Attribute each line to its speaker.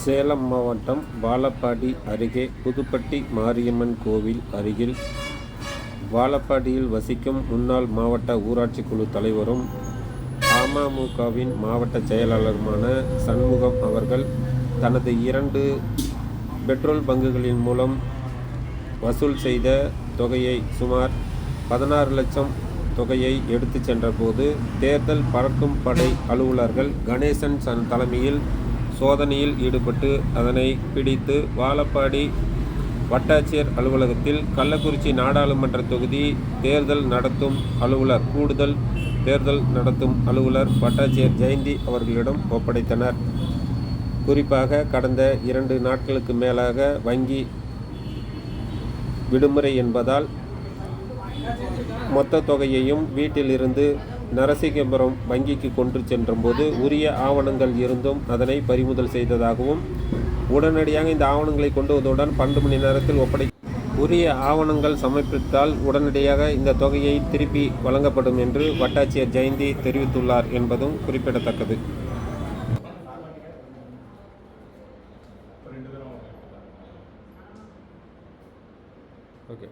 Speaker 1: சேலம் மாவட்டம் வாழப்பாடி அருகே புதுப்பட்டி மாரியம்மன் கோவில் அருகில் வாழப்பாடியில் வசிக்கும் முன்னாள் மாவட்ட ஊராட்சி குழு தலைவரும் அமமுகவின் மாவட்ட செயலாளருமான சண்முகம் அவர்கள் தனது இரண்டு பெட்ரோல் பங்குகளின் மூலம் வசூல் செய்த தொகையை சுமார் பதினாறு லட்சம் தொகையை எடுத்துச் சென்றபோது தேர்தல் பறக்கும் படை அலுவலர்கள் கணேசன் சன் தலைமையில் சோதனையில் ஈடுபட்டு அதனை பிடித்து வாழப்பாடி வட்டாட்சியர் அலுவலகத்தில் கள்ளக்குறிச்சி நாடாளுமன்ற தொகுதி தேர்தல் நடத்தும் அலுவலர் கூடுதல் தேர்தல் நடத்தும் அலுவலர் வட்டாட்சியர் ஜெயந்தி அவர்களிடம் ஒப்படைத்தனர். குறிப்பாக கடந்த இரண்டு நாட்களுக்கு மேலாக வங்கி விடுமுறை என்பதால் மொத்த தொகையையும் வீட்டிலிருந்து நரசிங்கபுரம் வங்கிக்கு கொண்டு சென்றபோது உரிய ஆவணங்கள் இருந்தும் அதனை பறிமுதல் செய்ததாகவும் உடனடியாக இந்த ஆவணங்களை கொண்டு வந்தவுடன் பன்னெண்டு மணி நேரத்தில் ஒப்படை உரிய ஆவணங்கள் சமர்ப்பித்தால் உடனடியாக இந்த தொகையை திருப்பி வழங்கப்படும் என்று வட்டாட்சியர் ஜெயந்தி தெரிவித்துள்ளார் என்பதும் குறிப்பிடத்தக்கது. ஓகே.